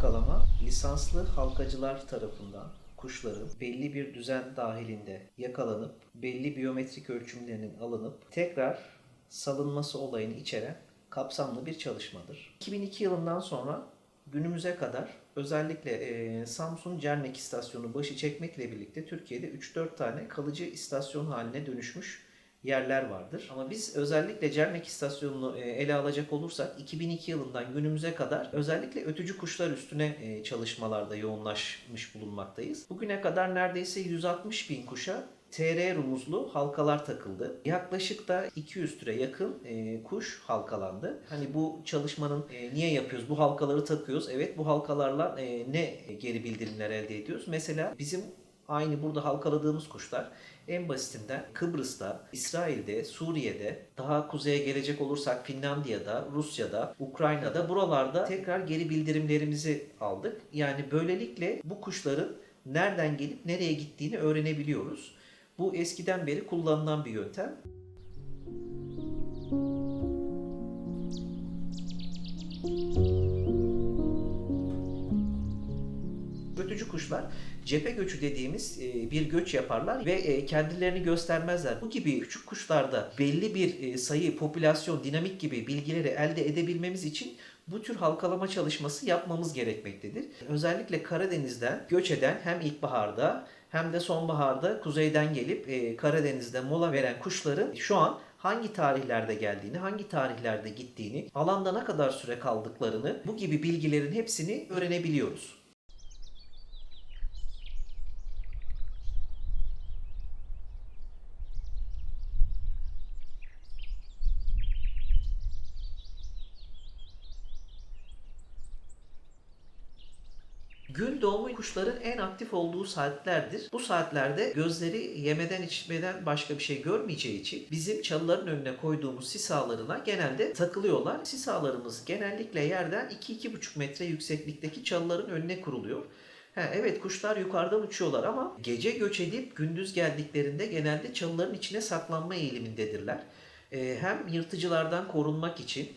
halkalama lisanslı halkacılar tarafından kuşların belli bir düzen dahilinde yakalanıp belli biyometrik ölçümlerinin alınıp tekrar salınması olayını içeren kapsamlı bir çalışmadır. 2002 yılından sonra günümüze kadar özellikle e, Samsun Cermek istasyonu başı çekmekle birlikte Türkiye'de 3-4 tane kalıcı istasyon haline dönüşmüş yerler vardır. Ama biz özellikle Cermek istasyonunu e, ele alacak olursak 2002 yılından günümüze kadar özellikle ötücü kuşlar üstüne e, çalışmalarda yoğunlaşmış bulunmaktayız. Bugüne kadar neredeyse 160 bin kuşa TR rumuzlu halkalar takıldı. Yaklaşık da 200 türe yakın e, kuş halkalandı. Hani bu çalışmanın e, niye yapıyoruz? Bu halkaları takıyoruz. Evet bu halkalarla e, ne geri bildirimler elde ediyoruz? Mesela bizim aynı burada halkaladığımız kuşlar en basitinden Kıbrıs'ta, İsrail'de, Suriye'de, daha kuzeye gelecek olursak Finlandiya'da, Rusya'da, Ukrayna'da buralarda tekrar geri bildirimlerimizi aldık. Yani böylelikle bu kuşların nereden gelip nereye gittiğini öğrenebiliyoruz. Bu eskiden beri kullanılan bir yöntem. Götücü kuşlar cephe göçü dediğimiz e, bir göç yaparlar ve e, kendilerini göstermezler. Bu gibi küçük kuşlarda belli bir e, sayı, popülasyon, dinamik gibi bilgileri elde edebilmemiz için bu tür halkalama çalışması yapmamız gerekmektedir. Özellikle Karadeniz'den göç eden hem ilkbaharda hem de sonbaharda kuzeyden gelip Karadeniz'de mola veren kuşların şu an hangi tarihlerde geldiğini, hangi tarihlerde gittiğini, alanda ne kadar süre kaldıklarını bu gibi bilgilerin hepsini öğrenebiliyoruz. Gün doğumu kuşların en aktif olduğu saatlerdir. Bu saatlerde gözleri yemeden içmeden başka bir şey görmeyeceği için bizim çalıların önüne koyduğumuz sis ağlarına genelde takılıyorlar. Sis ağlarımız genellikle yerden 2-2,5 metre yükseklikteki çalıların önüne kuruluyor. Ha, evet kuşlar yukarıdan uçuyorlar ama gece göç edip gündüz geldiklerinde genelde çalıların içine saklanma eğilimindedirler. Ee, hem yırtıcılardan korunmak için e,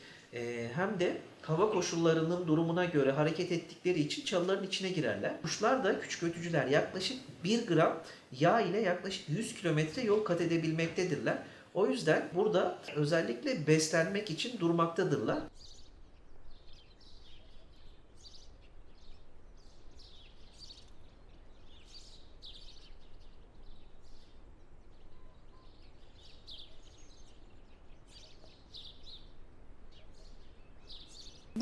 hem de hava koşullarının durumuna göre hareket ettikleri için çalıların içine girerler. Kuşlar da küçük ötücüler yaklaşık 1 gram yağ ile yaklaşık 100 kilometre yol kat edebilmektedirler. O yüzden burada özellikle beslenmek için durmaktadırlar.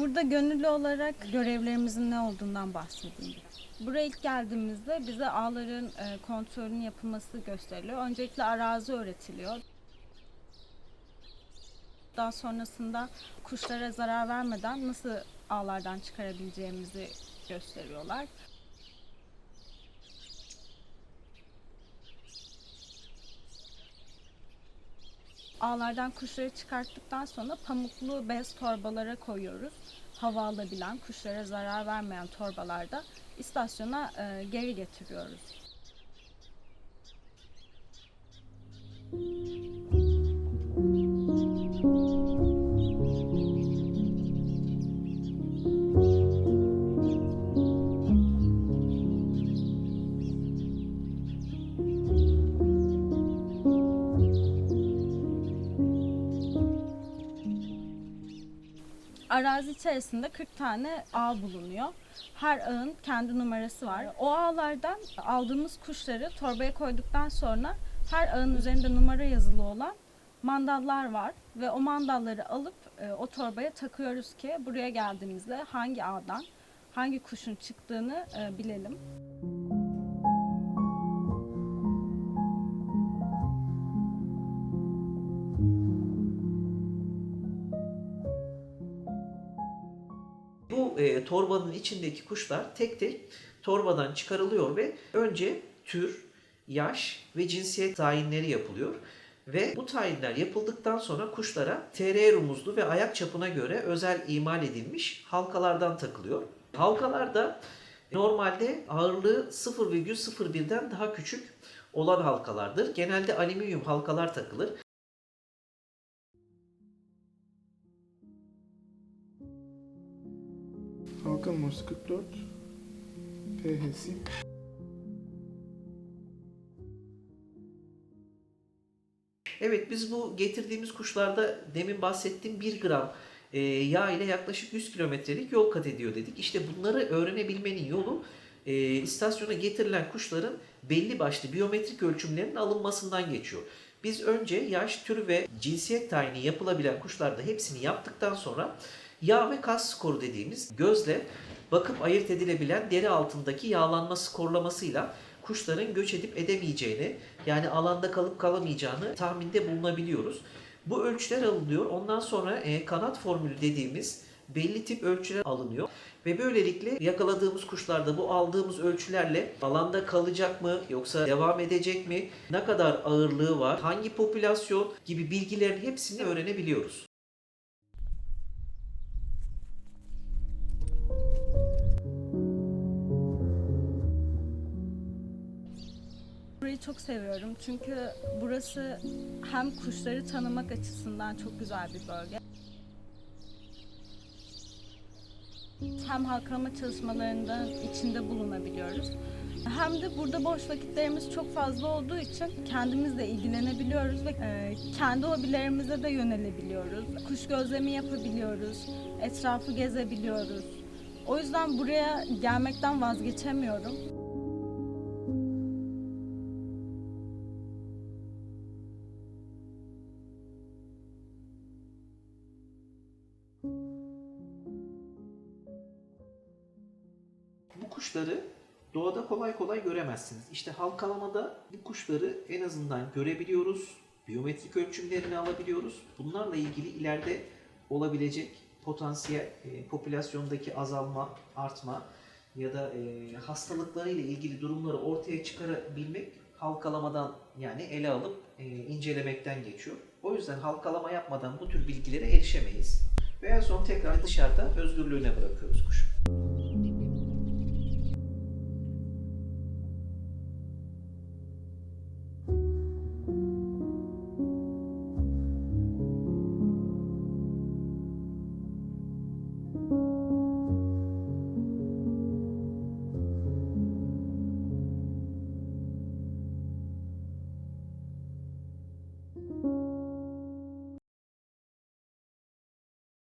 Burada gönüllü olarak görevlerimizin ne olduğundan bahsedeyim. Buraya ilk geldiğimizde bize ağların e, kontrolünün yapılması gösteriliyor. Öncelikle arazi öğretiliyor. Daha sonrasında kuşlara zarar vermeden nasıl ağlardan çıkarabileceğimizi gösteriyorlar. Ağlardan kuşları çıkarttıktan sonra pamuklu bez torbalara koyuyoruz. Hava alabilen, kuşlara zarar vermeyen torbalarda istasyona e, geri getiriyoruz. Arazi içerisinde 40 tane ağ bulunuyor. Her ağın kendi numarası var. O ağlardan aldığımız kuşları torbaya koyduktan sonra her ağın üzerinde numara yazılı olan mandallar var ve o mandalları alıp e, o torbaya takıyoruz ki buraya geldiğimizde hangi ağdan hangi kuşun çıktığını e, bilelim. E, torbanın içindeki kuşlar tek tek torbadan çıkarılıyor ve önce tür, yaş ve cinsiyet tayinleri yapılıyor. Ve bu tayinler yapıldıktan sonra kuşlara TR rumuzlu ve ayak çapına göre özel imal edilmiş halkalardan takılıyor. Halkalar da normalde ağırlığı 0,01'den daha küçük olan halkalardır. Genelde alüminyum halkalar takılır. Balkan Morse 44 PH'si. Evet biz bu getirdiğimiz kuşlarda demin bahsettiğim 1 gram e, yağ ile yaklaşık 100 kilometrelik yol kat ediyor dedik. İşte bunları öğrenebilmenin yolu e, istasyona getirilen kuşların belli başlı biyometrik ölçümlerinin alınmasından geçiyor. Biz önce yaş, tür ve cinsiyet tayini yapılabilen kuşlarda hepsini yaptıktan sonra yağ ve kas skoru dediğimiz gözle bakıp ayırt edilebilen deri altındaki yağlanma skorlamasıyla kuşların göç edip edemeyeceğini yani alanda kalıp kalamayacağını tahminde bulunabiliyoruz. Bu ölçüler alınıyor. Ondan sonra e, kanat formülü dediğimiz belli tip ölçüler alınıyor. Ve böylelikle yakaladığımız kuşlarda bu aldığımız ölçülerle alanda kalacak mı yoksa devam edecek mi, ne kadar ağırlığı var, hangi popülasyon gibi bilgilerin hepsini öğrenebiliyoruz. Çok seviyorum çünkü burası hem kuşları tanımak açısından çok güzel bir bölge. Hem halkalama çalışmalarında içinde bulunabiliyoruz. Hem de burada boş vakitlerimiz çok fazla olduğu için kendimizle ilgilenebiliyoruz ve e, kendi hobilerimize de yönelebiliyoruz. Kuş gözlemi yapabiliyoruz, etrafı gezebiliyoruz. O yüzden buraya gelmekten vazgeçemiyorum. Kuşları doğada kolay kolay göremezsiniz. İşte halkalamada bu kuşları en azından görebiliyoruz. Biyometrik ölçümlerini alabiliyoruz. Bunlarla ilgili ileride olabilecek potansiyel e, popülasyondaki azalma, artma ya da e, hastalıklarıyla ilgili durumları ortaya çıkarabilmek halkalamadan yani ele alıp e, incelemekten geçiyor. O yüzden halkalama yapmadan bu tür bilgilere erişemeyiz. Ve en son tekrar dışarıda özgürlüğüne bırakıyoruz kuşu.